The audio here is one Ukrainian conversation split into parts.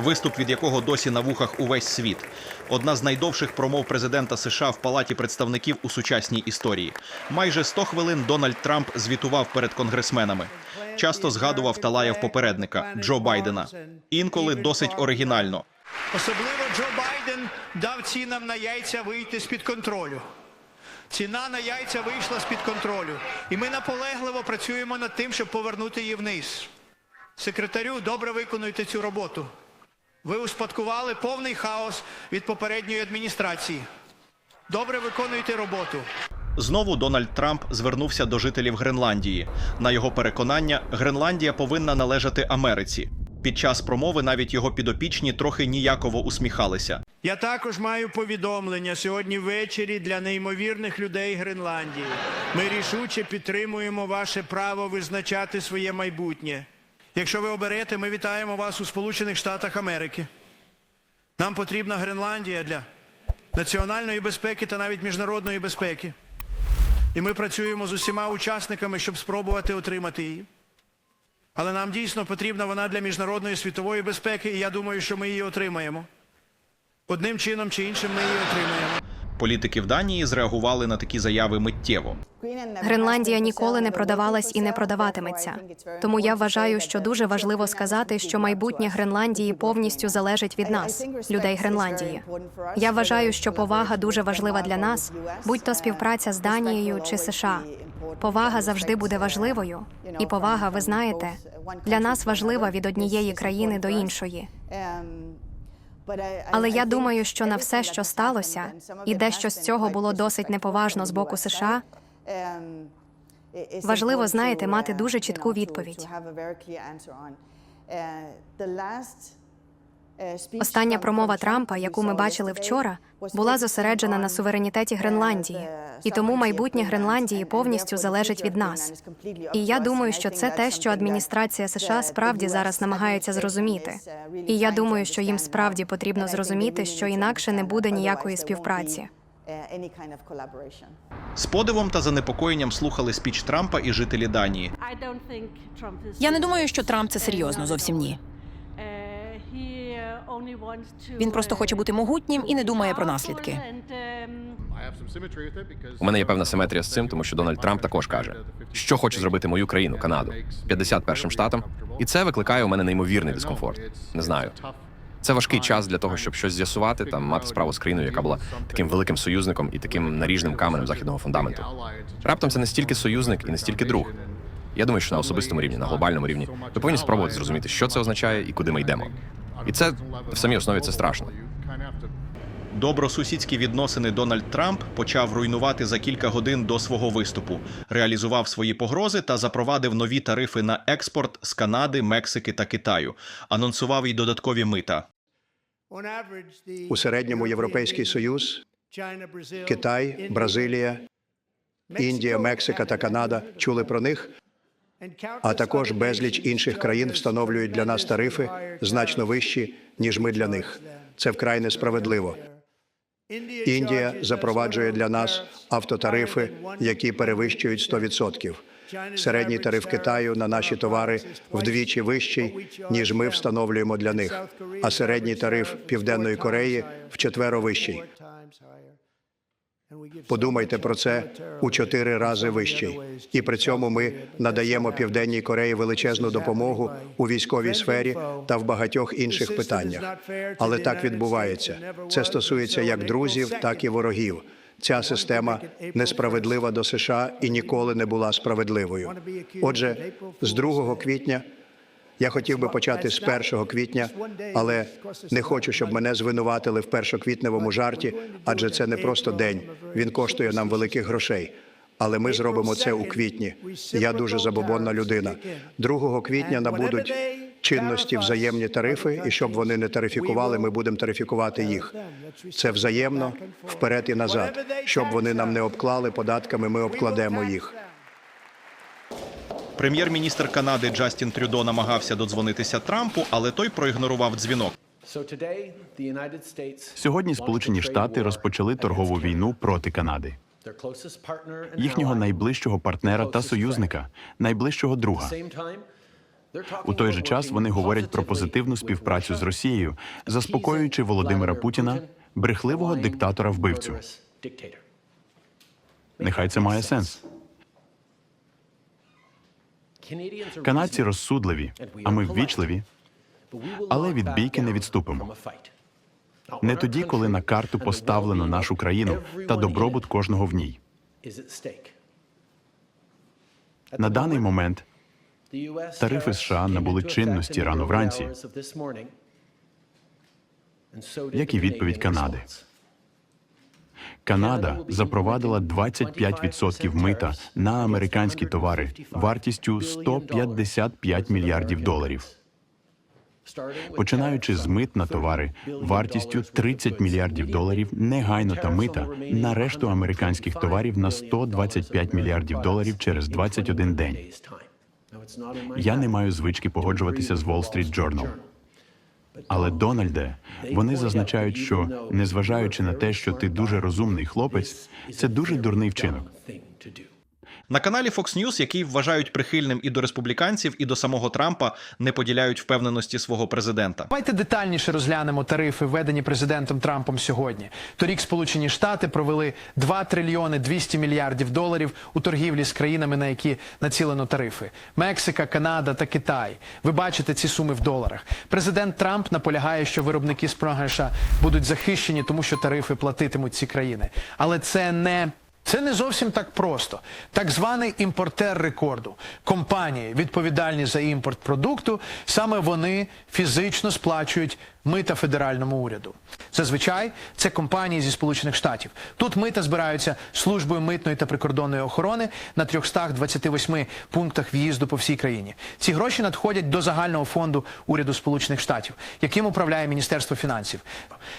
виступ від якого досі на вухах увесь світ. Одна з найдовших промов президента США в Палаті представників у сучасній історії. Майже 100 хвилин Дональд Трамп звітував перед конгресменами. Часто згадував та лаяв попередника Джо Байдена. Інколи досить оригінально. Особливо Джо Байден дав цінам на яйця вийти з-під контролю. Ціна на яйця вийшла з-під контролю. І ми наполегливо працюємо над тим, щоб повернути її вниз. Секретарю, добре виконуйте цю роботу. Ви успадкували повний хаос від попередньої адміністрації. Добре виконуйте роботу. Знову Дональд Трамп звернувся до жителів Гренландії. На його переконання, Гренландія повинна належати Америці. Під час промови навіть його підопічні трохи ніяково усміхалися. Я також маю повідомлення сьогодні ввечері для неймовірних людей Гренландії. Ми рішуче підтримуємо ваше право визначати своє майбутнє. Якщо ви оберете, ми вітаємо вас у Сполучених Штатах Америки. Нам потрібна Гренландія для національної безпеки та навіть міжнародної безпеки. І ми працюємо з усіма учасниками, щоб спробувати отримати її. Але нам дійсно потрібна вона для міжнародної світової безпеки, і я думаю, що ми її отримаємо. Одним чином чи іншим ми її отримаємо. Політики в Данії зреагували на такі заяви миттєво. Гренландія ніколи не продавалась і не продаватиметься. Тому я вважаю, що дуже важливо сказати, що майбутнє Гренландії повністю залежить від нас, людей Гренландії. Я вважаю, що повага дуже важлива для нас, будь то співпраця з Данією чи США. Повага завжди буде важливою, і повага, ви знаєте, для нас важлива від однієї країни до іншої. Але я думаю, що на все, що сталося, і дещо з цього було досить неповажно з боку США. Важливо, знаєте, мати дуже чітку відповідь. Остання промова Трампа, яку ми бачили вчора, була зосереджена на суверенітеті Гренландії, і тому майбутнє Гренландії повністю залежить від нас. І я думаю, що це те, що адміністрація США справді зараз намагається зрозуміти. І я думаю, що їм справді потрібно зрозуміти, що інакше не буде ніякої співпраці. З подивом та занепокоєнням слухали спіч Трампа і жителі Данії. Я не думаю, що Трамп це серйозно. Зовсім ні. Він просто хоче бути могутнім і не думає про наслідки. У мене є певна симетрія з цим, тому що Дональд Трамп також каже, що хоче зробити мою країну, Канаду, 51 штатом, і це викликає у мене неймовірний дискомфорт. Не знаю. Це важкий час для того, щоб щось з'ясувати та мати справу з країною, яка була таким великим союзником і таким наріжним каменем західного фундаменту. Раптом це не стільки союзник і не стільки друг. Я думаю, що на особистому рівні, на глобальному рівні, ви повинні спробувати зрозуміти, що це означає і куди ми йдемо. І це в самій основі це страшно. Добросусідські відносини Дональд Трамп почав руйнувати за кілька годин до свого виступу, реалізував свої погрози та запровадив нові тарифи на експорт з Канади, Мексики та Китаю. Анонсував й додаткові мита. У середньому Європейський Союз, Китай, Бразилія, Індія, Мексика та Канада чули про них, а також безліч інших країн встановлюють для нас тарифи значно вищі, ніж ми для них. Це вкрай несправедливо. Індія запроваджує для нас автотарифи, які перевищують 100%. Середній тариф Китаю на наші товари вдвічі вищий, ніж ми встановлюємо для них. А середній тариф Південної Кореї вчетверо вищий. Подумайте про це у чотири рази вищий. І при цьому ми надаємо Південній Кореї величезну допомогу у військовій сфері та в багатьох інших питаннях. Але так відбувається. Це стосується як друзів, так і ворогів. Ця система несправедлива до США і ніколи не була справедливою. Отже, з 2 квітня я хотів би почати з 1 квітня, але не хочу, щоб мене звинуватили в першоквітневому жарті, адже це не просто день. Він коштує нам великих грошей. Але ми зробимо це у квітні. Я дуже забобонна людина. 2 квітня набудуть чинності взаємні тарифи, і щоб вони не тарифікували, ми будемо тарифікувати їх. Це взаємно вперед і назад. Щоб вони нам не обклали податками, ми обкладемо їх. Прем'єр-міністр Канади Джастін Трюдо намагався додзвонитися Трампу, але той проігнорував дзвінок. Сьогодні Сполучені Штати розпочали торгову війну проти Канади, їхнього найближчого партнера та союзника, найближчого друга. У той же час вони говорять про позитивну співпрацю з Росією, заспокоюючи Володимира Путіна, брехливого диктатора вбивцю. Нехай це має сенс. Канадці розсудливі, а ми ввічливі, але від бійки не відступимо. Не тоді, коли на карту поставлено нашу країну та добробут кожного в ній. На даний момент тарифи США набули чинності рано вранці, як і відповідь Канади. Канада запровадила 25% мита на американські товари вартістю 155 мільярдів доларів. Починаючи з мит на товари вартістю 30 мільярдів доларів негайно та мита на решту американських товарів на 125 мільярдів доларів через 21 день. Я не маю звички погоджуватися з Wall Street Journal. Але Дональде, вони зазначають, що незважаючи на те, що ти дуже розумний хлопець, це дуже дурний вчинок. На каналі Fox News, який вважають прихильним і до республіканців, і до самого Трампа, не поділяють впевненості свого президента. Давайте детальніше розглянемо тарифи, введені президентом Трампом сьогодні. Торік Сполучені Штати провели 2 трильйони 200 мільярдів доларів у торгівлі з країнами, на які націлено тарифи: Мексика, Канада та Китай. Ви бачите ці суми в доларах. Президент Трамп наполягає, що виробники з програша будуть захищені, тому що тарифи платитимуть ці країни. Але це не це не зовсім так просто. Так званий імпортер рекорду. Компанії, відповідальні за імпорт продукту, саме вони фізично сплачують мита федеральному уряду. Зазвичай це компанії зі Сполучених Штатів. Тут мита збираються службою митної та прикордонної охорони на 328 пунктах в'їзду по всій країні. Ці гроші надходять до загального фонду уряду Сполучених Штатів, яким управляє Міністерство фінансів.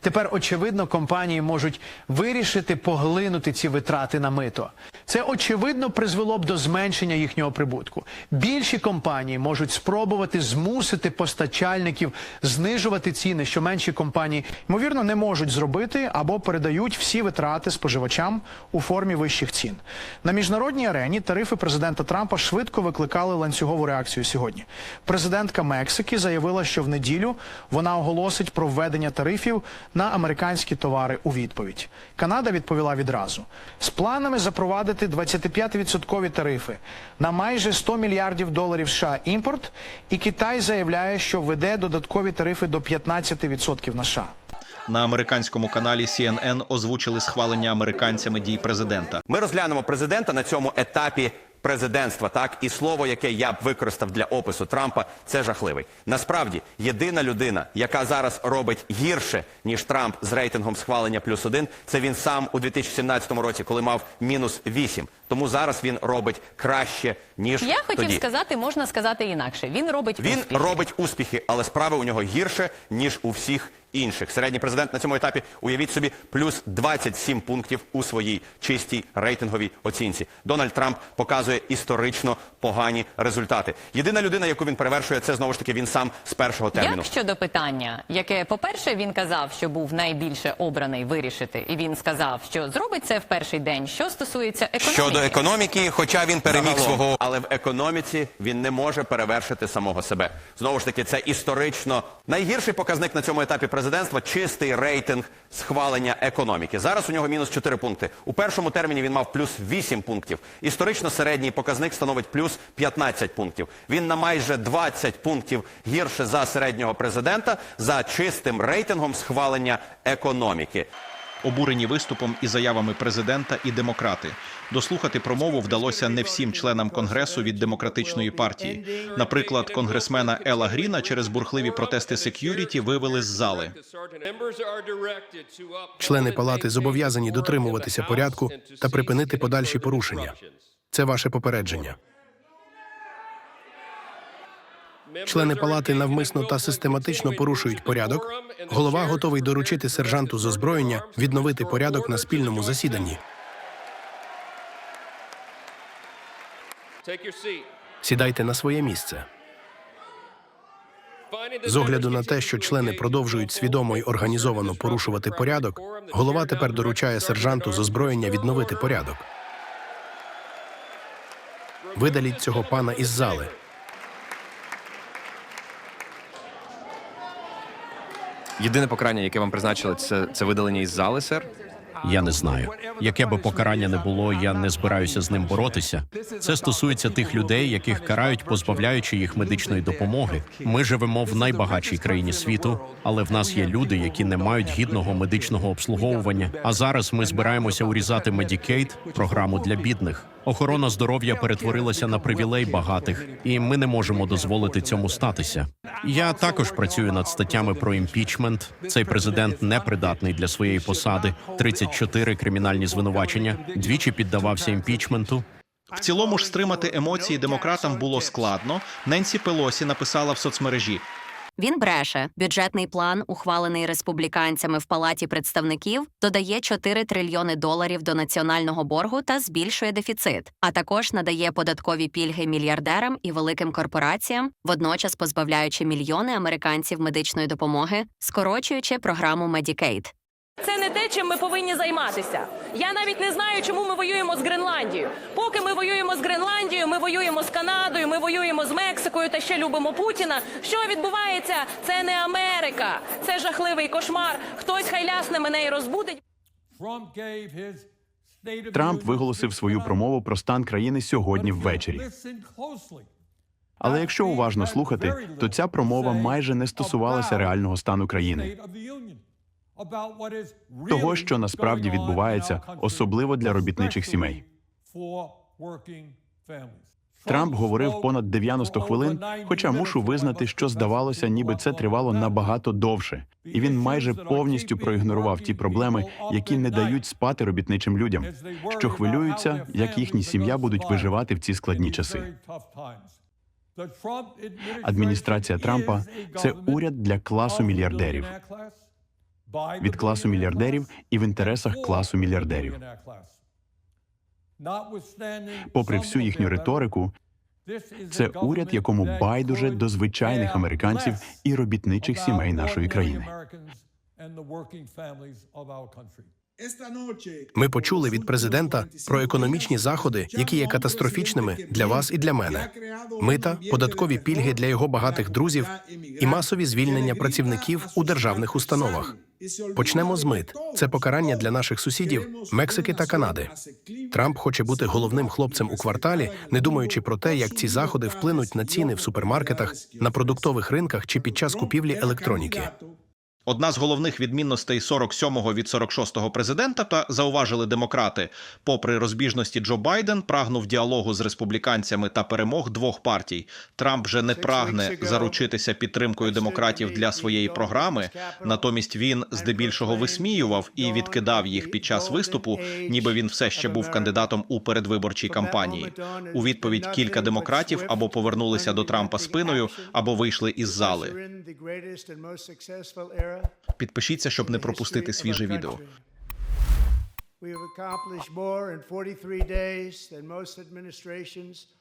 Тепер очевидно, компанії можуть вирішити поглинути ці витрати на мито. Це очевидно призвело б до зменшення їхнього прибутку. Більші компанії можуть спробувати змусити постачальників знижувати ціни, що менші компанії ймовірно не можуть зробити або передають всі витрати споживачам у формі вищих цін. На міжнародній арені тарифи президента Трампа швидко викликали ланцюгову реакцію сьогодні. Президентка Мексики заявила, що в неділю вона оголосить про введення тарифів на американські товари у відповідь. Канада відповіла відразу планами запровадити 25% тарифи на майже 100 мільярдів доларів США імпорт. І Китай заявляє, що введе додаткові тарифи до 15% на США. На американському каналі CNN озвучили схвалення американцями дій президента. Ми розглянемо президента на цьому етапі президентства. Так і слово, яке я б використав для опису Трампа, це жахливий. Насправді, єдина людина, яка зараз робить гірше ніж Трамп з рейтингом схвалення плюс один, це він сам у 2017 році, коли мав мінус 8. Тому зараз він робить краще ніж Я хотів тоді. сказати, можна сказати інакше. Він робить Він успіхи. робить успіхи, але справи у нього гірше ніж у всіх інших. Середній президент на цьому етапі уявіть собі плюс 27 пунктів у своїй чистій рейтинговій оцінці. Дональд Трамп показує історично погані результати. Єдина людина, яку він перевершує, це знову ж таки він сам з першого терміну. Як щодо питання, яке, по-перше, він казав, що був найбільше обраний вирішити, і він сказав, що зробить це в перший день. Що стосується економіки, Щодо економіки, хоча він переміг Загалом. свого, але в економіці він не може перевершити самого себе. Знову ж таки, це історично найгірший показник на цьому етапі президентства чистий рейтинг схвалення економіки. Зараз у нього мінус 4 пункти. У першому терміні він мав плюс 8 пунктів. Історично середній показник становить плюс 15 пунктів. Він на майже 20 пунктів гірше за середнього президента за чистим рейтингом схвалення економіки. Обурені виступом і заявами президента і демократи. Дослухати промову вдалося не всім членам конгресу від демократичної партії. Наприклад, конгресмена Ела Гріна через бурхливі протести сек'юріті вивели з зали. Члени палати зобов'язані дотримуватися порядку та припинити подальші порушення. Це ваше попередження. Члени палати навмисно та систематично порушують порядок. Голова готовий доручити сержанту з озброєння відновити порядок на спільному засіданні. Сідайте на своє місце. З огляду на те, що члени продовжують свідомо й організовано порушувати порядок, голова тепер доручає сержанту з озброєння відновити порядок. Видаліть цього пана із зали. Єдине покарання, яке вам призначили, це, це видалення із зали, сер? Я не знаю. Яке би покарання не було, я не збираюся з ним боротися. Це стосується тих людей, яких карають, позбавляючи їх медичної допомоги. Ми живемо в найбагатшій країні світу, але в нас є люди, які не мають гідного медичного обслуговування. А зараз ми збираємося урізати Medicaid, програму для бідних. Охорона здоров'я перетворилася на привілей багатих, і ми не можемо дозволити цьому статися. Я також працюю над статтями про імпічмент. Цей президент непридатний для своєї посади. 34 кримінальні звинувачення. Двічі піддавався імпічменту. В цілому ж стримати емоції демократам було складно. Ненсі Пелосі написала в соцмережі. Він бреше. Бюджетний план, ухвалений республіканцями в палаті представників, додає 4 трильйони доларів до національного боргу та збільшує дефіцит, а також надає податкові пільги мільярдерам і великим корпораціям, водночас позбавляючи мільйони американців медичної допомоги, скорочуючи програму Medicaid. Це не те, чим ми повинні займатися. Я навіть не знаю, чому ми воюємо з Гренландією. Поки ми воюємо з Гренландією, ми воюємо з Канадою, ми воюємо з Мексикою та ще любимо Путіна. Що відбувається? Це не Америка, це жахливий кошмар. Хтось хай лясне мене і розбудить. Трамп виголосив свою промову про стан країни сьогодні ввечері. Але якщо уважно слухати, то ця промова майже не стосувалася реального стану країни, того, що насправді відбувається, особливо для робітничих сімей. Трамп говорив понад 90 хвилин, хоча мушу визнати, що здавалося, ніби це тривало набагато довше, і він майже повністю проігнорував ті проблеми, які не дають спати робітничим людям, що хвилюються, як їхні сім'я будуть виживати в ці складні часи. Адміністрація Трампа це уряд для класу мільярдерів. Від класу мільярдерів і в інтересах класу мільярдерів. Попри всю їхню риторику, це уряд, якому байдуже до звичайних американців і робітничих сімей нашої країни. Ми почули від президента про економічні заходи, які є катастрофічними для вас і для мене. Мита, податкові пільги для його багатих друзів і масові звільнення працівників у державних установах. Почнемо з мит. Це покарання для наших сусідів Мексики та Канади. Трамп хоче бути головним хлопцем у кварталі, не думаючи про те, як ці заходи вплинуть на ціни в супермаркетах, на продуктових ринках чи під час купівлі електроніки. Одна з головних відмінностей 47-го від 46-го президента, та зауважили демократи, попри розбіжності Джо Байден прагнув діалогу з республіканцями та перемог двох партій. Трамп вже не прагне заручитися підтримкою демократів для своєї програми. Натомість він здебільшого висміював і відкидав їх під час виступу, ніби він все ще був кандидатом у передвиборчій кампанії. У відповідь кілька демократів або повернулися до Трампа спиною, або вийшли із зали. Підпишіться, щоб не пропустити свіже відео. We have accomplished more in 43 days than most administrations